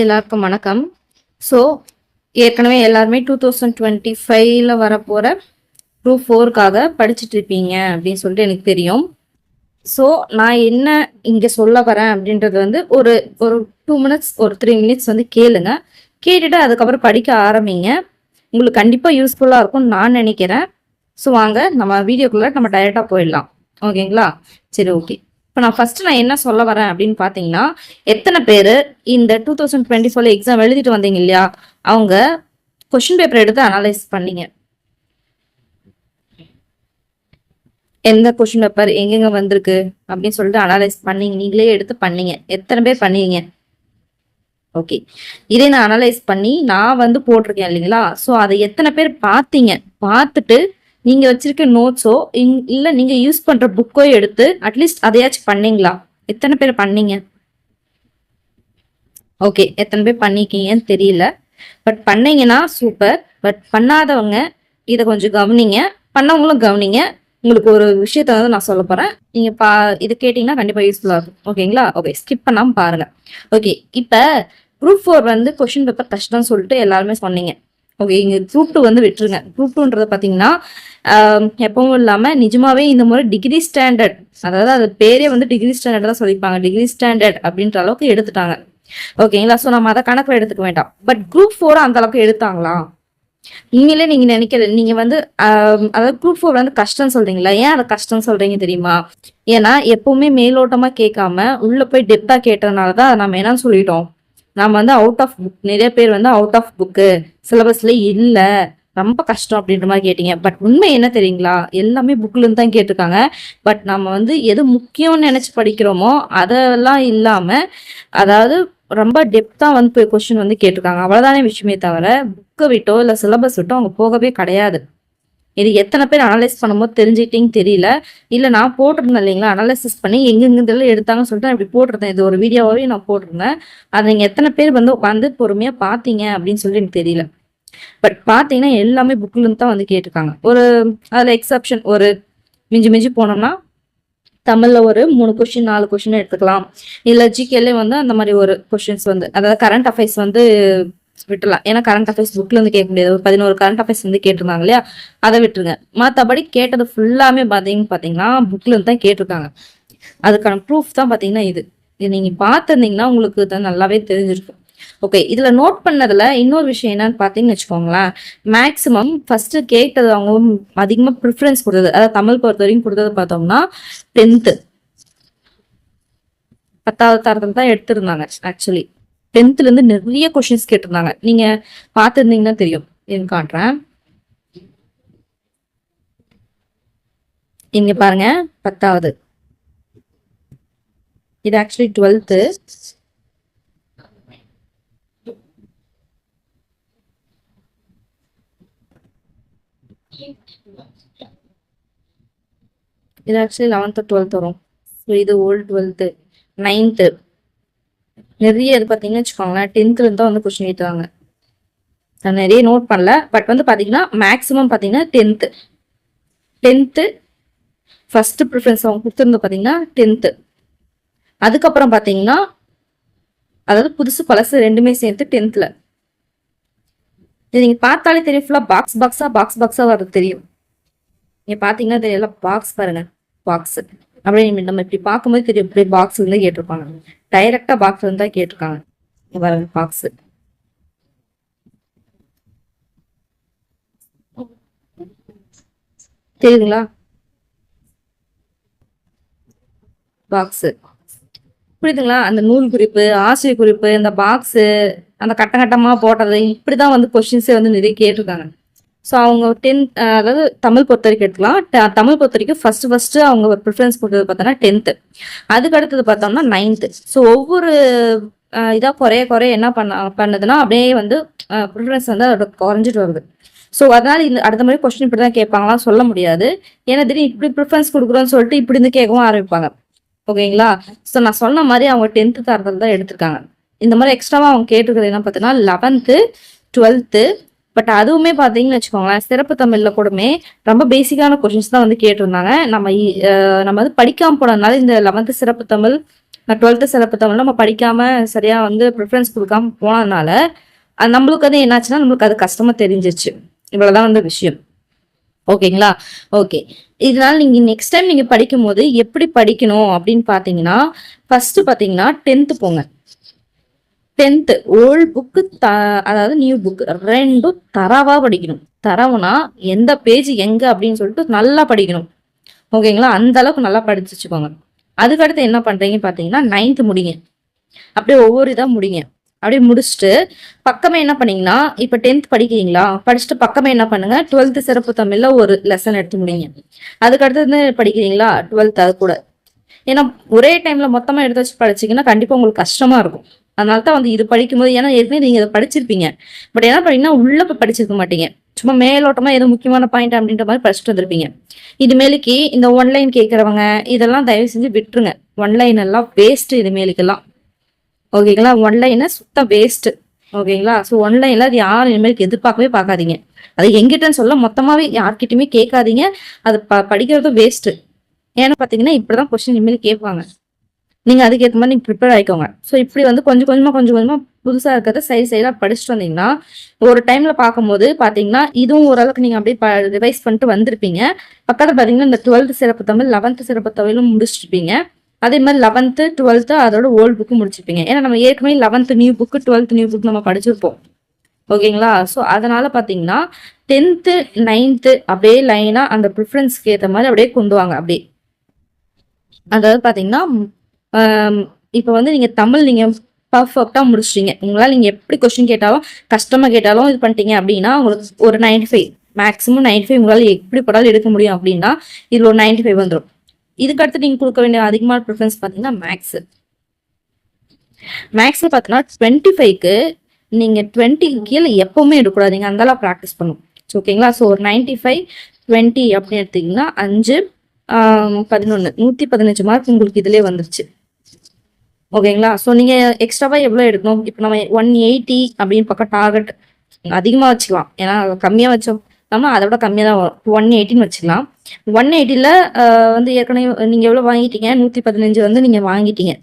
எல்லாருக்கும் வணக்கம். ஸோ ஏற்கனவே எல்லாருமே டூ தௌசண்ட் டுவெண்ட்டி ஃபைவ்ல வரப்போகிற குரூப் ஃபோருக்காக படிச்சுட்டு இருப்பீங்க அப்படின்னு சொல்லிட்டு எனக்கு தெரியும். ஸோ நான் என்ன இங்கே சொல்ல வரேன் அப்படின்றது வந்து ஒரு ஒரு டூ மினிட்ஸ் ஒரு த்ரீ மினிட்ஸ் வந்து கேளுங்க. கேட்டுட்டு அதுக்கப்புறம் படிக்க ஆரம்பிங்க. உங்களுக்கு கண்டிப்பாக யூஸ்ஃபுல்லாக இருக்கும்னு நான் நினைக்கிறேன். ஸோ வாங்க நம்ம வீடியோக்குள்ளே நம்ம டைரெக்டாக போயிடலாம். ஓகேங்களா சரி ஓகே இப்போ நான் ஃபர்ஸ்ட் நான் என்ன சொல்ல வரேன் அப்படின்னு பார்த்தீங்கன்னா எத்தனை பேர் இந்த டூ தௌசண்ட் டுவெண்ட்டி ஃபோர்ல எக்ஸாம் எழுதிட்டு வந்தீங்க இல்லையா? அவங்க கொஷின் பேப்பர் எடுத்து அனலைஸ் பண்ணீங்க. எந்த கொஷின் பேப்பர் எங்கெங்க வந்திருக்கு அப்படின்னு சொல்லிட்டு அனலைஸ் பண்ணீங்க. நீங்களே எடுத்து பண்ணீங்க. எத்தனை பேர் பண்ணீங்க? ஓகே இதே நான் அனலைஸ் பண்ணி நான் வந்து போட்டிருக்கேன் இல்லைங்களா? ஸோ அதை எத்தனை பேர் பார்த்தீங்க? பார்த்துட்டு நீங்க வச்சிருக்க நோட்ஸோ இல்ல நீங்க யூஸ் பண்ற புக்கோ எடுத்து அட்லீஸ்ட் அதையாச்சும் பண்ணீங்களா? எத்தனை பேர் பண்ணீங்க? ஓகே எத்தனை பேர் பண்ணிக்கீங்கன்னு தெரியல. பட் பண்ணீங்கன்னா சூப்பர் பட் பண்ணாதவங்க இதை கொஞ்சம் கவனிங்க. பண்ணவங்களும் கவனிங்க. உங்களுக்கு ஒரு விஷயத்த வந்து நான் சொல்ல போறேன். நீங்க பா இது கேட்டீங்கன்னா கண்டிப்பா யூஸ்ஃபுல்லா இருக்கும். ஓகேங்களா ஓகே ஸ்கிப் பண்ணாமல் பாருங்க. ஓகே இப்ப குரூப் ஃபோர் வந்து கொஷின் பேப்பர் கஷ்டம்னு சொல்லிட்டு எல்லாருமே சொன்னீங்க. ஓகே இங்கே குரூப் டூ வந்து விட்டுருங்க. குரூப் டூன்றது பார்த்தீங்கன்னா எப்பவும் இல்லாமல் நிஜமாவே இந்த முறை டிகிரி ஸ்டாண்டர்ட் அதாவது அது பேரே வந்து டிகிரி ஸ்டாண்டர்ட் தான் சொல்லிப்பாங்க டிகிரி ஸ்டாண்டர்ட் அப்படின்ற அளவுக்கு எடுத்துட்டாங்க. ஓகேங்களா ஸோ நம்ம அதை கணக்கில் எடுத்துக்க வேண்டாம். பட் குரூப் ஃபோர் அந்த அளவுக்கு எடுத்தாங்களா? நீங்களே நீங்க நினைக்கிற நீங்க வந்து அதாவது குரூப் ஃபோர் வந்து கஷ்டம் சொல்றீங்களா? ஏன் அதை கஷ்டம் சொல்றீங்க தெரியுமா? ஏன்னா எப்பவுமே மேலோட்டமா கேட்காம உள்ள போய் டெப்தா கேட்டதுனால தான் நம்ம என்னன்னு சொல்லிட்டோம். நாம் வந்து அவுட் ஆஃப் புக் நிறைய பேர் வந்து அவுட் ஆஃப் புக்கு சிலபஸில் இல்லை ரொம்ப கஷ்டம் அப்படின்ற மாதிரி கேட்டீங்க. பட் உண்மை என்ன தெரியுங்களா? எல்லாமே புக்லேருந்து தான் கேட்டிருக்காங்க. பட் நம்ம வந்து எது முக்கியம்னு நினச்சி படிக்கிறோமோ அதெல்லாம் இல்லாமல் அதாவது ரொம்ப டெப்த்தாக வந்து போய் கொஸ்டின் வந்து கேட்டிருக்காங்க. அவ்வளோதானே விஷயமே தவிர புக்கை விட்டோ இல்லை சிலபஸ் விட்டோ அவங்க போகவே கிடையாது. இது எத்தனை பேர் அனலைஸ் பண்ணும்போது தெரிஞ்சுக்கிட்டேன்னு தெரியல. இல்லை நான் போட்டிருந்தேன் இல்லைங்களா? அனலைசிஸ் பண்ணி எங்கெங்கெல்லாம் எடுத்தாங்கன்னு சொல்லிட்டு நான் இப்படி போட்டிருந்தேன். இது ஒரு வீடியோவாகவே நான் போட்டிருந்தேன். அதை நீங்கள் எத்தனை பேர் வந்து உட்காந்து பொறுமையாக பார்த்தீங்க அப்படின்னு சொல்லி எனக்கு தெரியல. பட் பார்த்தீங்கன்னா எல்லாமே புக்ல தான் வந்து கேட்டிருக்காங்க. ஒரு அதில் எக்ஸப்ஷன் ஒரு மிஞ்சி மிஞ்சி போனோம்னா தமிழில் ஒரு மூணு கொஷின் நாலு கொஷின் எடுத்துக்கலாம். இல்லை ஜிகேலே வந்து அந்த மாதிரி ஒரு கொஷின்ஸ் வந்து அதாவது கரண்ட் அஃபேர்ஸ் வந்து விட்டுலாம் ஏன்னா கரண்ட் அஃபேர்ஸ் புக்ல இருந்து கேட்க முடியாது ஒரு பதினோரு கரண்ட் அஃபேர்ஸ் வந்து கேட்டிருந்தாங்க இல்லையா? அதை விட்டுருங்க. மற்றபடி கேட்டது ஃபுல்லாமே பாத்தீங்கன்னு பார்த்தீங்கன்னா புக்ல இருந்து தான் கேட்டிருக்காங்க. அதுக்கான ப்ரூஃப் தான் பார்த்தீங்கன்னா இது. இது நீங்கள் பார்த்துருந்தீங்கன்னா உங்களுக்கு தான் நல்லாவே தெரிஞ்சிருக்கும். ஓகே இதுல நோட் பண்ணதுல இன்னொரு விஷயம் என்னன்னு பாத்தீங்கன்னு வச்சுக்கோங்களேன். மேக்சிமம் ஃபர்ஸ்ட் கேட்டது அவங்க அதிகமா ப்ரிஃபரன்ஸ் கொடுத்தது. அதாவது தமிழ் பொறுத்த வரைக்கும் கொடுத்தது பார்த்தோம்னா டென்த்து பத்தாவது தரத்துல தான் எடுத்திருந்தாங்க ஆக்சுவலி டென்த்ல இருந்து நிறைய கொஷின்ஸ் கேட்டிருந்தாங்க. நீங்க பார்த்துருந்தீங்கன்னா தெரியும். இது காட்டுறேன். இங்க பாருங்க. பத்தாவது. இது ஆக்சுவலி டுவெல்த்து இது ஆக்சுவலி லெவன்த்து டுவெல்த் வரும். ஸோ இது ஓல்டு டுவெல்த்து நைன்த்து நிறைய இது பார்த்தீங்கன்னு வச்சுக்கோங்களேன் டென்த்ல தான் வந்து கொஸ்டின் கேட்டுவாங்க நான் நிறைய நோட் பண்ணல பட் வந்து பார்த்தீங்கன்னா மேக்ஸிமம் பார்த்தீங்கன்னா டென்த்து டென்த்து ஃபஸ்ட்டு ப்ரிஃபரன்ஸ் அவங்க கொடுத்துருந்து பார்த்தீங்கன்னா டென்த்து அதுக்கப்புறம் பார்த்தீங்கன்னா அதாவது புதுசு பழசு ரெண்டுமே சேர்த்து டென்த்தில் இது நீங்கள் பார்த்தாலே தெரியும் ஃபுல்லாக பாக்ஸ் பாக்ஸாக பாக்ஸ் பாக்ஸாக வர்றது தெரியும். நீங்கள் பார்த்தீங்கன்னா தெரியல பாக்ஸ் பாருங்கள் பாக்ஸு அப்படியே நம்ம- இப்படி பார்க்கும்போது தெரியும் இப்படி பாக்ஸ் இருந்து கேட்டிருப்பாங்க. டைரக்டா பாக்ஸ் இருந்தா கேட்டிருக்காங்க. பாருங்க பாக்ஸ் தெரியுதுங்களா? பாக்ஸ் புரியுதுங்களா? அந்த நூல் குறிப்பு ஆசிரியர் குறிப்பு இந்த பாக்ஸ் அந்த கட்ட கட்டமா போட்டது இப்படிதான் வந்து கொஸ்டின்ஸே வந்து நிறைய கேட்டிருக்காங்க. ஸோ அவங்க டென்த் அதாவது தமிழ் பொறுத்த வரைக்கும் எடுத்துக்கலாம் தமிழ் பொறுத்த வரைக்கும் ஃபர்ஸ்ட் ஃபர்ஸ்ட் அவங்க ப்ரிஃபரன்ஸ் கொடுத்தது பார்த்தோன்னா டென்த்து அதுக்கு அடுத்தது பார்த்தோம்னா நைன்த்து ஸோ ஒவ்வொரு இதாக குறைய குறைய என்ன பண்ண பண்ணுதுன்னா அப்படியே வந்து ப்ரிஃபரன்ஸ் வந்து அதோட குறைஞ்சிட்டு வருது. ஸோ அதனால் இந்த அடுத்த மாதிரி கொஸ்டின் இப்படி தான் கேட்பாங்களாம் சொல்ல முடியாது. ஏன்னா திடீர்னு இப்படி ப்ரிஃபரன்ஸ் கொடுக்குறோன்னு சொல்லிட்டு இப்படி இருந்து கேட்கவும் ஆரம்பிப்பாங்க. ஓகேங்களா? ஸோ நான் சொன்ன மாதிரி அவங்க டென்த்து தரத்தில் தான் எடுத்திருக்காங்க. இந்த மாதிரி எக்ஸ்ட்ராவாக அவங்க கேட்டுருக்கிறது என்ன பார்த்தீங்கன்னா லெவன்த்து டுவெல்த்து பட் அதுவுமே பார்த்தீங்கன்னு வச்சுக்கோங்களேன் சிறப்பு தமிழில் கூடமே ரொம்ப பேசிக்கான கொஷின்ஸ் தான் வந்து கேட்டிருந்தாங்க. நம்ம நம்ம வந்து படிக்காமல் போனதுனால இந்த லெவன்த்து சிறப்பு தமிழ் நான் டுவெல்த்து சிறப்பு தமிழ் நம்ம படிக்காம சரியாக வந்து ப்ரிஃபரன்ஸ் கொடுக்காம போனதுனால அது நம்மளுக்கு வந்து என்னாச்சுன்னா நம்மளுக்கு அது கஷ்டமாக தெரிஞ்சிச்சு இவ்வளோதான் வந்து விஷயம். ஓகேங்களா? ஓகே. இதனால நீங்க நெக்ஸ்ட் டைம் நீங்க படிக்கும் போது எப்படி படிக்கணும் அப்படின்னு பாத்தீங்கன்னா ஃபர்ஸ்ட் பாத்தீங்கன்னா டென்த்து போங்க. டென்த்து ஓல்ட் புக்கு த அதாவது நியூ புக்கு ரெண்டும் தரவாக படிக்கணும். தரவுனா எந்த பேஜ் எங்கே அப்படின்னு சொல்லிட்டு நல்லா படிக்கணும். ஓகேங்களா? அந்த அளவுக்கு நல்லா படிச்சு வச்சுக்கோங்க. அதுக்கடுத்து என்ன பண்ணுறீங்கன்னு பார்த்தீங்கன்னா நைன்த்து முடிங்க. அப்படியே ஒவ்வொரு இதாக முடிங்க. அப்படியே முடிச்சுட்டு பக்கமே என்ன பண்ணீங்கன்னா இப்போ டென்த் படிக்கிறீங்களா? படிச்சுட்டு பக்கமே என்ன பண்ணுங்க? டுவெல்த்து சிறப்பு தமிழில் ஒரு லெசன் எடுத்து முடிங்க. அதுக்கடுத்து படிக்கிறீங்களா? டுவெல்த் அது கூட. ஏன்னா ஒரே டைமில் மொத்தமாக எடுத்து வச்சு படிச்சிங்கன்னா கண்டிப்பாக உங்களுக்கு கஷ்டமாக இருக்கும். அதனால தான் வந்து இது படிக்கும்போது ஏன்னா ஏற்கனவே நீங்க இதை படிச்சிருப்பீங்க. பட் என்ன பண்ணீங்கன்னா உள்ள போய் படிச்சிருக்க மாட்டீங்க. சும்மா மேலோட்டமா ஏதோ முக்கியமான பாயிண்ட் அப்படின்ற மாதிரி படிச்சுட்டு வந்திருப்பீங்க. இதுமேலுக்கு இந்த ஒன்லைன் கேட்கறவங்க இதெல்லாம் தயவு செஞ்சு விட்டுருங்க. ஒன்லைன் எல்லாம் வேஸ்ட் இதுமேலுக்கெல்லாம் ஓகேங்களா ஒன்லைனை சுத்தம் வேஸ்ட் ஓகேங்களா ஸோ ஒன்லைன்ல அது யாரும் இனிமேலுக்கு எதிர்பார்க்கவே பார்க்காதீங்க. அது எங்கிட்டன்னு சொல்ல மொத்தமாவே யார்கிட்டயுமே கேட்காதீங்க. அது ப படிக்கிறதும் வேஸ்ட் ஏன்னா பாத்தீங்கன்னா இப்படிதான் கொஸ்டின் இனிமேல் கேட்பாங்க. நீங்கள் அதுக்கேற்ற மாதிரி நீங்கள் ப்ரிப்பேர் ஆகிக்கோங்க ஸோ இப்படி வந்து கொஞ்சம் கொஞ்சமாக கொஞ்சம் கொஞ்சமாக புதுசாக இருக்கிறத சைடு சைடாக படிச்சுட்டு வந்தீங்கன்னா ஒரு டைமில் பார்க்கும்போது பார்த்தீங்கன்னா இதுவும் ஓரளவுக்கு நீங்கள் அப்படியே ரிவைஸ் பண்ணிட்டு வந்திருப்பீங்க. பக்கத்தில் பார்த்தீங்கன்னா இந்த டுவெல்த்து சிறப்பு தமிழ் லெவன்த்து சிறப்பு தமிழும் முடிச்சிருப்பீங்க. அதே மாதிரி லெவன்த்து டுவெல்த்து அதோட ஓல்டு புக்கு முடிச்சிருப்பீங்க. ஏன்னா நம்ம ஏற்கனவே eleventh new book twelfth new book நம்ம படிச்சிருப்போம். ஓகேங்களா? ஸோ அதனால் பார்த்தீங்கன்னா டென்த்து நைன்த்து அப்படியே லைனாக அந்த ப்ரிஃபரன்ஸ்க்கு ஏற்ற மாதிரி அப்படியே கொண்டு வாங்க அப்படியே. அதாவது பார்த்தீங்கன்னா இப்போ வந்து நீங்கள் தமிழ் நீங்கள் பர்ஃபெக்டாக முடிச்சிட்டீங்க. உங்களால் நீங்கள் எப்படி கொஸ்டின் கேட்டாலும் கஷ்டமாக கேட்டாலும் இது பண்ணிட்டீங்க அப்படின்னா உங்களுக்கு ஒரு ninety five maximum ninety five உங்களால் எப்படி படாலும் எடுக்க முடியும் அப்படின்னா இதில் ஒரு நைன்டி ஃபைவ் வந்துடும் இதுக்கடுத்து நீங்கள் கொடுக்க வேண்டிய அதிகமான ப்ரிஃபரன்ஸ் பார்த்தீங்கன்னா மேக்ஸு மேக்ஸில் பார்த்தீங்கன்னா டுவெண்ட்டி ஃபைவ்க்கு நீங்கள் டுவெண்ட்டி கீழே எப்போவுமே எடுக்கக்கூடாது. நீங்கள் அந்தளவு ப்ராக்டிஸ் பண்ணும். ஓகேங்களா ஸோ ஒரு நைன்டி ஃபைவ் டுவெண்ட்டி அப்படின்னு எடுத்தீங்கன்னா அஞ்சு பதினொன்று நூற்றி பதினஞ்சு மார்க் உங்களுக்கு இதுலேயே வந்துருச்சு. ஓகேங்களா? ஸோ நீங்கள் எக்ஸ்ட்ராவாக எவ்வளோ எடுக்கணும்? இப்போ நம்ம ஒன் எயிட்டி அப்படின்னு பக்கம் டார்கெட் அதிகமாக வச்சுக்கலாம். ஏன்னா கம்மியாக வச்சோம். நம்ம அதை விட கம்மியாக தான் வரும். ஒன் எயிட்டின்னு வச்சுக்கலாம். ஒன் எயிட்டியில் வந்து ஏற்கனவே நீங்கள் எவ்வளோ வாங்கிட்டீங்க? நூற்றி பதினஞ்சு வந்து நீங்கள் வாங்கிட்டீங்க.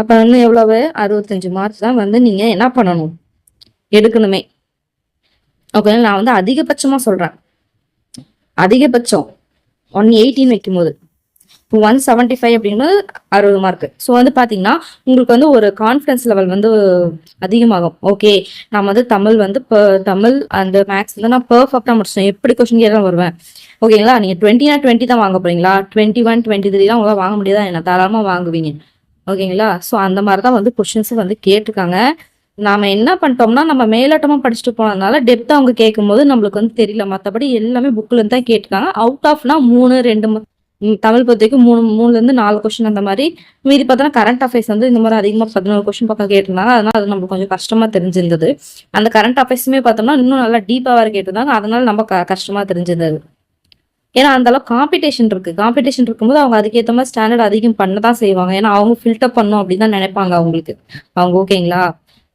அப்போ வந்து எவ்வளவு? அறுபத்தஞ்சு மார்க் தான் வந்து நீங்கள் என்ன பண்ணணும்? எடுக்கணுமே. ஓகே நான் வந்து அதிகபட்சமாக சொல்கிறேன் அதிகபட்சம். ஒன் எயிட்டின்னு வைக்கும்போது. ஒன் செவன்ட்டி ஃபைவ் அப்படிங்கிறது அறுபது மார்க் ஸோ வந்து பார்த்தீங்கன்னா உங்களுக்கு வந்து ஒரு கான்ஃபிடன்ஸ் லெவல் வந்து அதிகமாகும். ஓகே நான் வந்து தமிழ் வந்து தமிழ் அந்த மேக்ஸ் வந்து நான் பர்ஃபெக்டாக முடிச்சேன் எப்படி கொஸ்டின் கேட்டால் வருவேன். ஓகேங்களா நீங்கள் டுவெண்ட்டினா டுவெண்ட்டி தான் வாங்க போறீங்களா? டுவெண்ட்டி ஒன் டுவெண்ட்டி த்ரீ தான் உங்களால் வாங்க முடியாதா? என்ன தாராளமாக வாங்குவீங்க. ஓகேங்களா ஸோ அந்த மாதிரி தான் வந்து கொஷின்ஸ் வந்து கேட்டிருக்காங்க. நாம என்ன பண்ணிட்டோம்னா நம்ம மேலோட்டமா படிச்சுட்டு போனதுனால டெப்த் அவங்க கேட்கும்போது நம்மளுக்கு வந்து தெரியல. மற்றபடி எல்லாமே புக்ல இருந்து தான் கேட்டிருக்காங்க. அவுட் ஆஃப்னா மூணு ரெண்டு தமிழ் பொறுத்தவரைக்கும் மூணு மூணுலேருந்து நாலு கொஸ்டின் அந்த மாதிரி. மீதி பார்த்தோன்னா கரண்ட் அஃபேர்ஸ் வந்து இந்த மாதிரி அதிகமாக பதினோரு கொஸ்டின் பக்கம் கேட்டிருந்தாங்க. அதனால் அது நம்மளுக்கு கொஞ்சம் கஷ்டமா தெரிஞ்சிருந்தது. அந்த கரண்ட் அஃபேர்ஸுமே பார்த்தோம்னா இன்னும் நல்லா டீப்பாக வேறு கேட்டிருந்தாங்க. அதனால நம்ம கஷ்டமா தெரிஞ்சிருந்தது. ஏன்னா அந்த அளவுக்கு காம்படிஷன் இருக்குது காம்படிஷன் இருக்கும்போது அவங்க அதுக்கேற்ற மாதிரி ஸ்டாண்டர்ட் அதிகம் பண்ண தான் செய்வாங்க. ஏன்னா அவங்க ஃபில்டர் பண்ணும் அப்படின்னு தான் நினைப்பாங்க அவங்களுக்கு. அவங்க ஓகேங்களா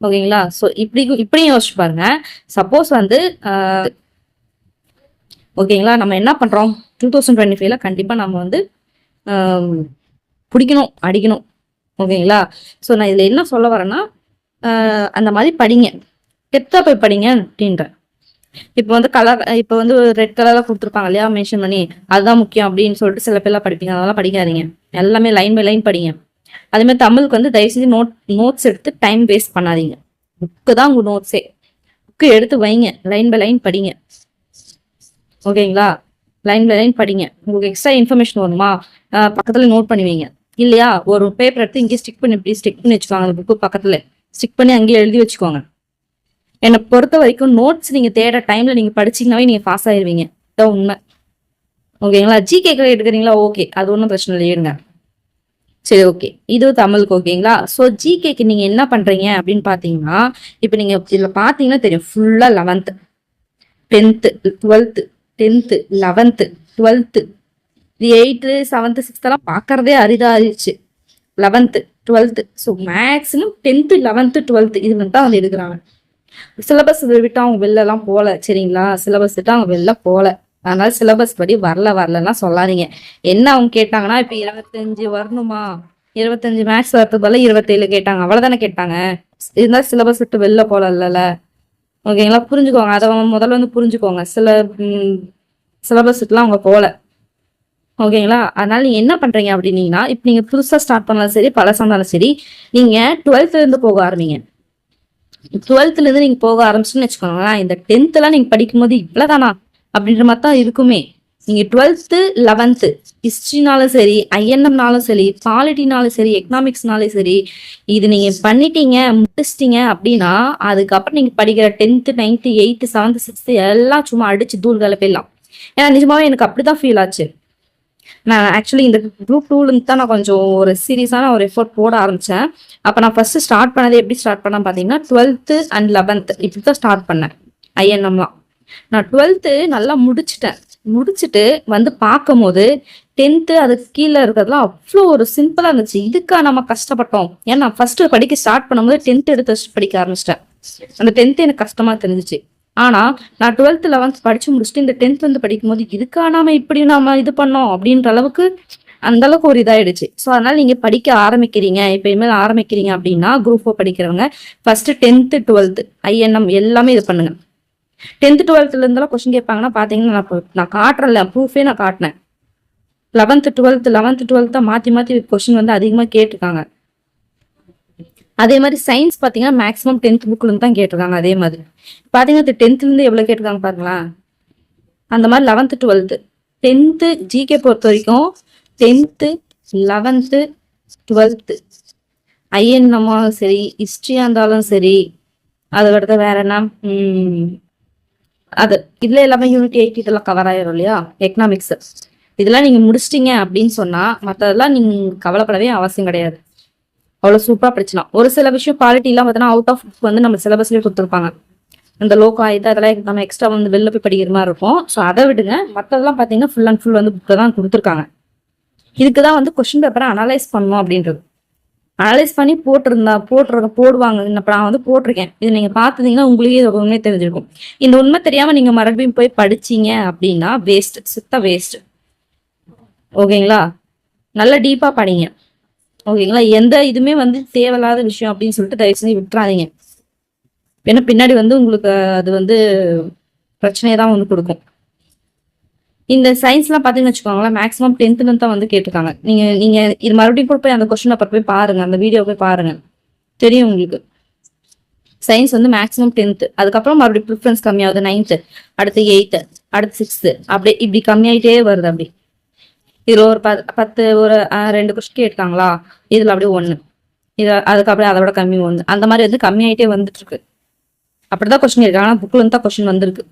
ஓகேங்களா ஸோ இப்படி இப்படியும் யோசிச்சு பாருங்க. சப்போஸ் வந்து ஓகேங்களா? நம்ம என்ன பண்ணுறோம் டூ தௌசண்ட் டுவெண்ட்டி ஃபைவ்ல கண்டிப்பாக நம்ம வந்து பிடிக்கணும் அடிக்கணும். ஓகேங்களா? ஸோ நான் இதில் என்ன சொல்ல வரேன்னா அந்த மாதிரி படிங்க. டெப்தா போய் படிங்க அப்படின்றேன் இப்போ வந்து கலர் இப்போ வந்து ரெட் கலரில் கொடுத்துருப்பாங்க இல்லையா? மென்ஷன் பண்ணி. அதுதான் முக்கியம் அப்படின்னு சொல்லிட்டு சில பேர்லாம் படிப்பீங்க. அதெல்லாம் படிக்காதீங்க. எல்லாமே லைன் பை லைன் படிங்க. அதேமாதிரி தமிழுக்கு வந்து தயவுசெய்து நோட் நோட்ஸ் எடுத்து டைம் வேஸ்ட் பண்ணாதீங்க. புக்கு தான் உங்கள் நோட்ஸே புக்கு எடுத்து வைங்க. லைன் பை லைன் படிங்க. ஓகேங்களா? லைன் பை லைன் படிங்க. உங்களுக்கு எக்ஸ்ட்ரா இன்ஃபர்மேஷன் வருமா பக்கத்தில் நோட் பண்ணுவீங்க இல்லையா? ஒரு பேப்பர் எடுத்து இங்கே ஸ்டிக் பண்ணி இப்படி ஸ்டிக் பண்ணி வச்சுக்கோங்க அந்த புக்கு பக்கத்தில். ஸ்டிக் பண்ணி அங்கேயே எழுதி வச்சுக்கோங்க. என்னை பொறுத்த வரைக்கும் நோட்ஸ் நீங்கள் தேட டைமில் நீங்கள் படிச்சிங்கனாவே நீங்கள் பாஸ் ஆயிடுவீங்க இதான் உண்மை. ஓகேங்களா? ஜி கேக்கில் எடுக்கிறீங்களா? ஓகே அது ஒன்றும் பிரச்சனை இல்லை. சரி ஓகே இது தமிழுக்கு ஓகேங்களா? ஸோ ஜிகேக்கு நீங்கள் என்ன பண்ணுறீங்க அப்படின்னு பார்த்தீங்கன்னா இப்போ நீங்கள் இதில் பார்த்தீங்கன்னா தெரியும். ஃபுல்லாக eleventh tenth twelfth tenth eleventh twelfth இது எயித்து செவன்த்து சிக்ஸ்த்தெல்லாம் பார்க்கறதே அரிதாகிடுச்சு eleventh twelfth so maximum tenth eleventh twelfth இது தான் வந்து எடுக்கிறாங்க. சிலபஸ் விட்டு அவங்க வெளிலலாம் போகல சரிங்களா? சிலபஸ் விட்டு அவங்க வெளில போகல. அதனால சிலபஸ் படி வரல வரலன்னா சொல்லாதீங்க. என்ன அவங்க கேட்டாங்கன்னா இப்போ இருபத்தஞ்சு வரணுமா? இருபத்தஞ்சு மேக்ஸ் வரதுக்கு பதில் இருபத்தேழு கேட்டாங்க. அவ்வளோதானே கேட்டாங்க. இருந்தாலும் சிலபஸ் விட்டு வெளில போல இல்லைல்ல. ஓகேங்களா புரிஞ்சுக்கோங்க. அதை முதல்ல வந்து புரிஞ்சுக்கோங்க. சில சிலபஸ் அவங்க போகல ஓகேங்களா அதனால நீங்க என்ன பண்றீங்க அப்படின்னீங்கன்னா இப்போ நீங்க புதுசா ஸ்டார்ட் பண்ணாலும் சரி பழசா இருந்தாலும் சரி நீங்க டுவெல்த்ல இருந்து போக ஆரம்பிங்க. டுவெல்த்ல இருந்து நீங்க போக ஆரம்பிச்சுன்னு வச்சுக்கோங்களேன். இந்த டென்த் எல்லாம் நீங்க படிக்கும்போது இவ்வளவுதானா? அப்படின்ற மாதிரி தான் இருக்குமே. நீங்க டுவெல்த்து லெவன்த்து ஹிஸ்ட்ரினாலும் சரி ஐஎன்எம்னாலும் சரி பாலிட்டினாலும் சரி எக்கனாமிக்ஸ்னாலும் சரி இது நீங்க பண்ணிட்டீங்க முடிச்சிட்டீங்க அப்படின்னா அதுக்கப்புறம் நீங்க படிக்கிற tenth ninth eighth seventh sixth எல்லாம் சும்மா அடிச்சு தூள் போயிடலாம். ஏன்னா நிஜமாவே எனக்கு அப்படிதான் ஃபீல் ஆச்சு. நான் ஆக்சுவலி இந்த குரூப் டூலேருந்து தான் நான் கொஞ்சம் ஒரு சீரியஸான ஒரு எஃபோர்ட் போட ஆரம்பித்தேன் அப்போ நான் ஃபஸ்ட்டு ஸ்டார்ட் பண்ணது எப்படி ஸ்டார்ட் பண்ணேன் பார்த்தீங்கன்னா டுவெல்த்து அண்ட் லெவன்த்து இப்படி தான் ஸ்டார்ட் பண்ணேன் ஐஎன்எம்லாம் நான் டுவெல்த்து நல்லா முடிச்சிட்டேன். முடிச்சுட்டு வந்து பார்க்கும் போது டென்த்து அதுக்கு கீழே இருக்கிறதுலாம் அவ்வளோ ஒரு சிம்பிளாக இருந்துச்சு. இதுக்காக நம்ம கஷ்டப்பட்டோம். ஏன்னா ஃபஸ்ட்டு படிக்க ஸ்டார்ட் பண்ணும்போது டென்த் எடுத்து வச்சு படிக்க ஆரம்பிச்சிட்டேன். அந்த டென்த்து எனக்கு கஷ்டமாக தெரிஞ்சிச்சு. ஆனால் நான் டுவெல்த் லெவன்த் படித்து முடிச்சுட்டு இந்த டென்த் வந்து படிக்கும்போது இதுக்காக நாம இப்படி நாம இது பண்ணோம் அப்படின்ற அளவுக்கு அந்த அளவுக்கு ஒரு இதாயிடுச்சு. ஸோ அதனால நீங்க படிக்க ஆரம்பிக்கிறீங்க. இப்போ இனிமேல் ஆரம்பிக்கிறீங்க அப்படின்னா குரூப் ஃபோர் படிக்கிறவங்க ஃபர்ஸ்ட் டென்த்து டுவெல்த் ஐஎன்எம் எல்லாமே இது பண்ணுங்க. டென்த் டுவெல்த்ல இருந்தெல்லாம் கொஸ்டின் கேட்பாங்கன்னா பார்த்தீங்கன்னா நான் நான் காட்டுறேன்ல ப்ரூஃபே நான் காட்டினேன். லெவன்த்து டுவெல்த்து லெவன்த்து டுவெல்த்தா மாற்றி மாற்றி கொஸ்டின் வந்து அதிகமாக கேட்டிருக்காங்க. அதே மாதிரி சயின்ஸ் பார்த்தீங்கன்னா மேக்ஸிமம் டென்த் புக்ல இருந்து தான் கேட்டிருக்காங்க அதே மாதிரி. பார்த்தீங்கன்னா டென்த்ல இருந்து எவ்வளோ கேட்டிருக்காங்க பாருங்களா அந்த மாதிரி லெவன்த்து டுவெல்த்து டென்த்து ஜிகே பொறுத்த வரைக்கும் டென்த்து லெவன்த்து டுவெல்த்து ஐஎன்எம்மாலும் சரி ஹிஸ்ட்ரியாக இருந்தாலும் சரி அதுக்கடுத்து வேற என்ன? அது இதுல எல்லாமே யூனிட் எயிட் இதெல்லாம் கவர் ஆயிரும் இல்லையா? எக்கனாமிக்ஸ் இதெல்லாம் நீங்க முடிச்சிட்டீங்க அப்படின்னு சொன்னா மற்றதெல்லாம் நீங்க கவலைப்படவே அவசியம் கிடையாது. அவ்வளோ சூப்பராக படிச்சலாம் ஒரு சில விஷயம் குவாலிட்டிலாம் பார்த்தோன்னா அவுட் ஆஃப் வந்து நம்ம சிலபஸ்லேயே கொடுத்துருப்பாங்க. இந்த லோக்கா இது அதெல்லாம் நம்ம எக்ஸ்ட்ரா வந்து வெளில போய் படிக்கிற மாதிரி இருக்கும். ஸோ அதை விடுங்க. மற்றதெல்லாம் பார்த்தீங்கன்னா ஃபுல் அண்ட் ஃபுல் வந்து புக்கை தான் கொடுத்துருக்காங்க. இதுக்கு தான் வந்து கொஷின் பேப்பரை அனலைஸ் பண்ணணும் அப்படின்றது. அனலைஸ் பண்ணி போட்டிருந்தா போட்டுருக்க போடுவாங்க. நான் வந்து போட்டிருக்கேன். இது நீங்கள் பார்த்தீங்கன்னா உங்களுக்கே இது உண்மை தெரிஞ்சிருக்கும். இந்த உண்மை தெரியாமல் நீங்கள் மறுபடியும் போய் படிச்சீங்க அப்படின்னா வேஸ்ட் சுத்த வேஸ்ட் ஓகேங்களா? நல்லா டீப்பாக படிங்க. ஓகேங்களா? எந்த இதுவுமே வந்து தேவையில்லாத விஷயம் அப்படின்னு சொல்லிட்டு தயவு செஞ்சு விட்டுறாதீங்க. ஏன்னா பின்னாடி வந்து உங்களுக்கு அது வந்து பிரச்சனையை தான் வந்து கொடுக்கும். இந்த சயின்ஸ்லாம் பார்த்தீங்கன்னு வச்சுக்கோங்களேன் மேக்ஸிமம் டென்த்ல தான் வந்து கேட்டிருக்காங்க. நீங்க நீங்க இது மறுபடியும் கூட போய் அந்த கொஸ்டின் அப்புறம் போய் பாருங்க அந்த வீடியோ போய் பாருங்க. தெரியும் உங்களுக்கு. சயின்ஸ் வந்து மேக்ஸிமம் டென்த்து அதுக்கப்புறம் மறுபடியும் ப்ரிஃபரன்ஸ் கம்மியாகுது நைன்த்து அடுத்து எயித்து அடுத்து சிக்ஸ்த்து அப்படியே இப்படி கம்மியாயிட்டே வருது அப்படி. இதில் ஒரு பத் பத்து ஒரு ரெண்டு கொஸ்டின் கேட்டாங்களா இதில் அப்படியே ஒன்று இது அதுக்கப்புறம் அதை விட கம்மி ஒன்று அந்த மாதிரி வந்து கம்மியாயிட்டே வந்துட்டு இருக்கு. அப்படிதான் கொஸ்டின் இருக்கு ஆனால் புக்கில் வந்து தான் கொஸ்டின் வந்திருக்கு.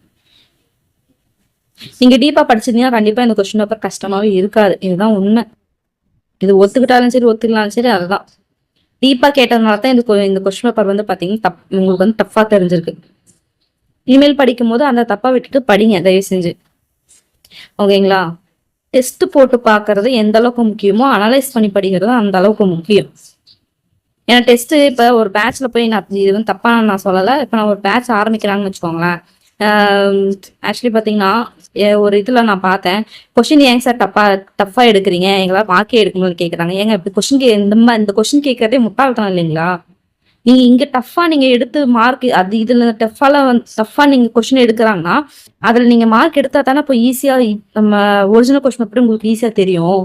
நீங்க டீப்பா படிச்சிருந்தீங்கன்னா கண்டிப்பா இந்த கொஸ்டின் பேப்பர் கஷ்டமாவே இருக்காது. இதுதான் உண்மை. இது ஒத்துக்கிட்டாலும் சரி ஒத்துக்கலாம் சரி அதுதான். டீப்பா கேட்டதுனால தான் இந்த கொ- இந்த கொஸ்டின் பேப்பர் வந்து பாத்தீங்கன்னா தப் உங்களுக்கு வந்து தப்பா தெரிஞ்சிருக்கு. இனிமேல் படிக்கும் போது அந்த தப்பா விட்டுட்டு படிங்க தயவு செஞ்சு. ஓகேங்களா? டெஸ்ட் போட்டு பார்க்கறது எந்த அளவுக்கு முக்கியமோ அனலைஸ் பண்ணி படிக்கிறது அந்த அளவுக்கு முக்கியம். ஏன்னா டெஸ்ட் இப்போ ஒரு பேட்ச்ல போய் நான் இது வந்து தப்பாக நான் சொல்லலை. இப்போ நான் ஒரு பேட்ச் ஆரம்பிக்கிறாங்கன்னு வச்சுக்கோங்களேன். Um, ஆக்சுவலி பார்த்தீங்கன்னா ஒரு இதில் நான் பார்த்தேன். கொஷின் ஏங்க சார் டப்பா டஃப்பாக எடுக்கிறீங்க? எங்களால் மார்க்கே எடுக்கணும்னு கேட்குறாங்க ஏங்க இப்படி கொஷின் கே இந்த மாதிரி இந்த கொஷின் கேட்கறதே முட்டாள்தான் இல்லைங்களா? நீங்கள் இங்கே டஃப்பாக நீங்கள் எடுத்து மார்க் அது இதில் டஃப்பால வந்து டஃப்பாக நீங்கள் கொஷின் எடுக்கிறாங்கன்னா அதில் நீங்கள் மார்க் எடுத்தால் தானே இப்போ ஈஸியாக நம்ம ஒரிஜினல் கொஷின் எப்படி உங்களுக்கு ஈஸியாக தெரியும்.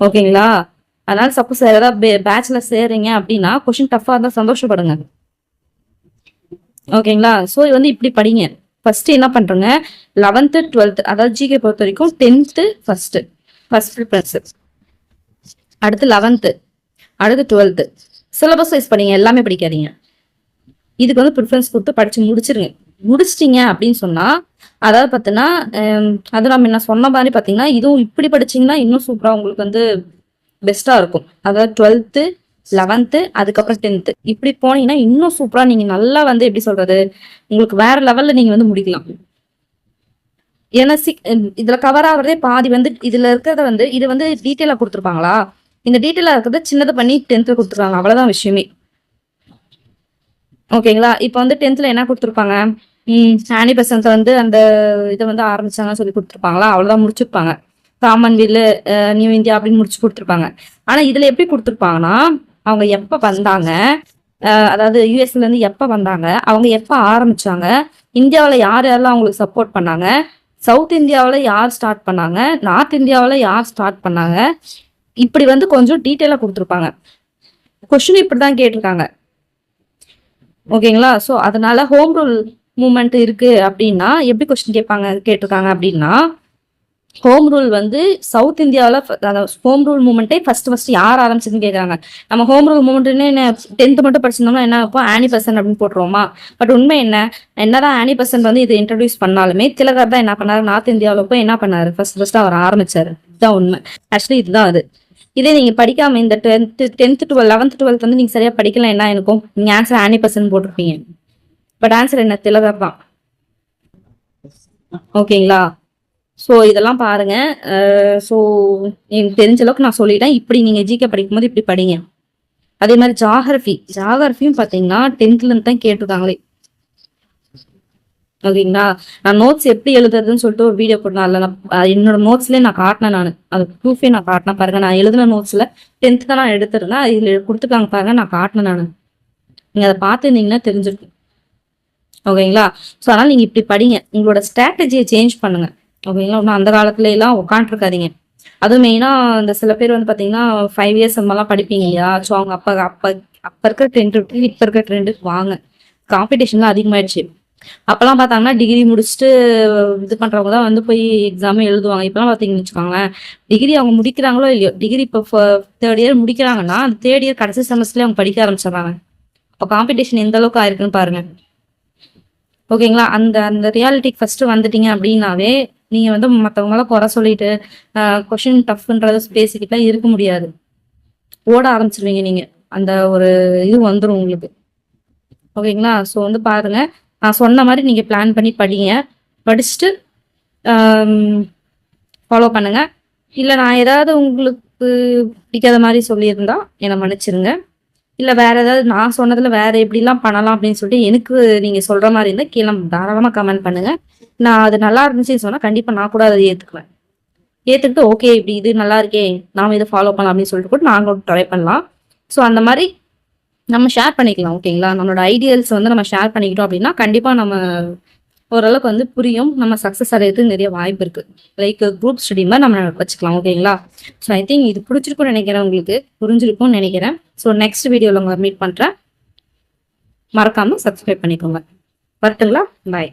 ஓகேங்களா அதனால சப்போஸ் ஏதாவது பேட்ச்ல சேருங்க அப்படின்னா கொஷின் டஃப்பாக இருந்தால் சந்தோஷப்படுங்க. ஓகேங்களா? ஸோ இது வந்து இப்படி படிங்க. ஃபர்ஸ்ட் என்ன பண்றேங்க? லெவன்த்து டுவெல்த் அதாவது ஜிகே பொறுத்த வரைக்கும் டென்த்து ஃபர்ஸ்ட் ஃபர்ஸ்ட் ப்ரிஃபரன்ஸ் அடுத்து லெவன்த்து அடுத்து டுவெல்த்து சிலபஸ் வைஸ் படிங்க. எல்லாமே படிக்காதீங்க. இதுக்கு வந்து ப்ரிஃபரன்ஸ் கொடுத்து படிச்சு முடிச்சிருங்க. முடிச்சிட்டிங்க அப்படின்னு சொன்னா அதாவது பார்த்தீங்கன்னா அது நம்ம என்ன சொன்ன மாதிரி பார்த்தீங்கன்னா இதுவும் இப்படி படிச்சீங்கன்னா இன்னும் சூப்பராக உங்களுக்கு வந்து பெஸ்ட்டாக இருக்கும். அதாவது டுவெல்த்து லெவன்த்து அதுக்கப்புறம் டென்த்து இப்படி போனீங்கன்னா இன்னும் சூப்பரா நீங்க நல்லா வந்து எப்படி சொல்றது உங்களுக்கு வேற லெவல்ல நீங்க வந்து முடிக்கலாம். ஏன்னா சிக் இதுல கவர் ஆகுறதே பாதி வந்து இதுல இருக்கிறத வந்து இது வந்து டீட்டெயிலா கொடுத்துருப்பாங்களா? இந்த டீட்டெயிலா இருக்கிறத சின்னதை பண்ணி டென்த்தில் கொடுத்துருக்காங்க. அவ்வளவுதான் விஷயமே. ஓகேங்களா? இப்போ வந்து டென்த்தில் என்ன கொடுத்துருப்பாங்க? ம் ஆனி பெசன்ட் வந்து அந்த இதை வந்து ஆரம்பிச்சாங்கன்னு சொல்லி கொடுத்துருப்பாங்களா? அவ்வளவுதான் முடிச்சிருப்பாங்க. காமன்வெல் நியூ இந்தியா அப்படின்னு முடிச்சு கொடுத்துருப்பாங்க. ஆனா இதுல எப்படி கொடுத்துருப்பாங்கன்னா அவங்க எப்ப வந்தாங்க? அதாவது யூஎஸ்ல இருந்து எப்ப வந்தாங்க? அவங்க எப்ப ஆரம்பிச்சாங்க? இந்தியாவில் யார் யாரெல்லாம் அவங்களுக்கு சப்போர்ட் பண்ணாங்க? சவுத் இந்தியாவில் யார் ஸ்டார்ட் பண்ணாங்க? நார்த் இந்தியாவில் யார் ஸ்டார்ட் பண்ணாங்க? இப்படி வந்து கொஞ்சம் டீட்டெயிலாக கொடுத்துருப்பாங்க. கொஸ்டின் இப்படி தான் கேட்டிருக்காங்க. ஓகேங்களா? ஸோ அதனால ஹோம் ரூல் மூமெண்ட் இருக்குது அப்படின்னா எப்படி கொஸ்டின் கேட்பாங்க கேட்டிருக்காங்க அப்படின்னா ஹோம் ரூல் வந்து சவுத் இந்தியாவில் அதாவது ஹோம் ரூல் மூமெண்ட்டே ஃபர்ஸ்ட் ஃபர்ஸ்ட் யார் ஆரம்பிச்சதுன்னு கேட்குறாங்க நம்ம ஹோம் ரூல் மூமெண்ட்னு என்ன டென்த்து மட்டும் படிச்சிருந்தோம்னா என்ன ஆகும்? ஆனி பர்சன் அப்படின்னு போட்டுருவோமா? பட் உண்மை என்ன? என்னதான் ஆனி பர்சன் வந்து இதை இன்ட்ரடியூஸ் பண்ணாலுமே திலகர் தான் என்ன பண்ணாரு? நார்த் இந்தியாவில் போய் என்ன பண்ணாரு? ஃபர்ஸ்ட் ஃபர்ஸ்ட் அவர் ஆரம்பிச்சாரு. இதுதான் உண்மை. ஆக்சுவலி இதுதான் அது. இதே நீங்க படிக்காம இந்த tenth tenth twelve eleventh twelfth வந்து நீங்க சரியா படிக்கல என்ன இருக்கும் நீங்க ஆன்சர் ஆனி பர்சன் போட்டிருப்பீங்க. பட் ஆன்சர் என்ன? திலகர் தான். ஓகேங்களா? ஸோ இதெல்லாம் பாருங்க. ஸோ எனக்கு தெரிஞ்ச அளவுக்கு நான் சொல்லிட்டேன். இப்படி நீங்கள் ஜிகே படிக்கும்போது இப்படி படிங்க. அதே மாதிரி ஜாகிரபி ஜாகிரபியும் பார்த்தீங்கன்னா டென்த்லேருந்து தான் கேட்டிருக்காங்களே. ஓகேங்களா நான் நோட்ஸ் எப்படி எழுதுறதுன்னு சொல்லிட்டு ஒரு வீடியோ போட்டேன் அதில் நான் என்னோட நோட்ஸ்லேயே நான் காட்டினேன் நான். அது ப்ரூஃபே நான் காட்டினேன் பாருங்க. நான் எழுதின நோட்ஸில் டென்த்து தான் நான் எடுத்துருந்தேன். இதில் கொடுத்துருக்காங்க பாருங்க. நான் காட்டினேன் நான். நீங்கள் அதை பார்த்துருந்தீங்கன்னா தெரிஞ்சிருக்கும். ஓகேங்களா? ஸோ அதனால் நீங்கள் இப்படி படிங்க. உங்களோட ஸ்ட்ராட்டஜியை சேஞ்ச் பண்ணுங்கள் ஓகேங்களா ஒன்றும் அந்த காலத்துல எல்லாம் உட்காந்துருக்காதீங்க அதுவும் மெயினாக இந்த சில பேர் வந்து பார்த்தீங்கன்னா ஃபைவ் இயர்ஸ் அம்மாலாம் மாதிரிலாம் படிப்பீங்க இல்லையா? ஸோ அவங்க அப்போ அப்போ அப்போ இருக்க ட்ரெண்ட் விட்டு இப்போ இருக்க ட்ரெண்டுக்கு வாங்க. காம்படிஷன்லாம் அதிகமாயிடுச்சு. அப்போல்லாம் பார்த்தாங்கன்னா டிகிரி முடிச்சுட்டு இது பண்ணுறவங்க தான் வந்து போய் எக்ஸாமே எழுதுவாங்க. இப்போலாம் பார்த்தீங்கன்னு வச்சுக்கோங்களேன் டிகிரி அவங்க முடிக்கிறாங்களோ இல்லையோ டிகிரி இப்போ தேர்ட் இயர் முடிக்கிறாங்கன்னா அந்த தேர்ட் இயர் கடைசி செமஸ்டர்லேயே அவங்க படிக்க ஆரம்பிச்சிடுறாங்க. அப்போ காம்படிஷன் எந்த அளவுக்கு ஆயிருக்குன்னு பாருங்க. ஓகேங்களா அந்த அந்த ரியாலிட்டிக்கு ஃபர்ஸ்ட் வந்துட்டீங்க அப்படின்னாவே நீங்கள் வந்து மற்றவங்கள குறை சொல்லிட்டு கொஷின் டஃப்ன்றத பேசிக்கிட்டா இருக்க முடியாது. ஓட ஆரம்பிச்சிருவீங்க நீங்கள் அந்த ஒரு இது வந்துடும் உங்களுக்கு. ஓகேங்களா? ஸோ வந்து பாருங்கள் நான் சொன்ன மாதிரி நீங்கள் பிளான் பண்ணி படிங்க. படிச்சுட்டு ஃபாலோ பண்ணுங்கள் இல்லை நான் ஏதாவது உங்களுக்கு பிடிக்காத மாதிரி சொல்லியிருந்தா என்னை மன்னிச்சிருங்க. இல்லை வேற ஏதாவது நான் சொன்னதுல வேற எப்படிலாம் பண்ணலாம் அப்படின்னு சொல்லிட்டு எனக்கு நீங்க சொல்ற மாதிரி இருந்தால் கீழே தாராளமாக கமெண்ட் பண்ணுங்க. நான் அது நல்லா இருந்துச்சுன்னு சொன்னா கண்டிப்பா நான் கூட அதை ஏத்துக்குவேன். ஏத்துக்கிட்டு ஓகே இப்படி இது நல்லா இருக்கே நாம இதை ஃபாலோ பண்ணலாம் அப்படின்னு சொல்லிட்டு கூட நாங்களும் ட்ரை பண்ணலாம். ஸோ அந்த மாதிரி நம்ம ஷேர் பண்ணிக்கலாம் ஓகேங்களா நம்மளோட ஐடியல்ஸ் வந்து நம்ம ஷேர் பண்ணிக்கிட்டோம் அப்படின்னா கண்டிப்பா நம்ம ஓரளவுக்கு வந்து புரியும். நம்ம சக்ஸஸ் அடையிறதுக்கு நிறைய வாய்ப்பு இருக்கு. லைக் குரூப் ஸ்டடி மாதிரி நம்ம வச்சுக்கலாம் ஓகேங்களா ஸோ ஐ திங்க் இது பிடிச்சிருக்கும்னு நினைக்கிறேன் உங்களுக்கு. புரிஞ்சிருக்கும்னு நினைக்கிறேன். ஸோ நெக்ஸ்ட் வீடியோவில் உங்களை மீட் பண்ணுறேன் மறக்காம சப்ஸ்கிரைப் பண்ணிக்கோங்க. வரட்டுங்களா? பாய்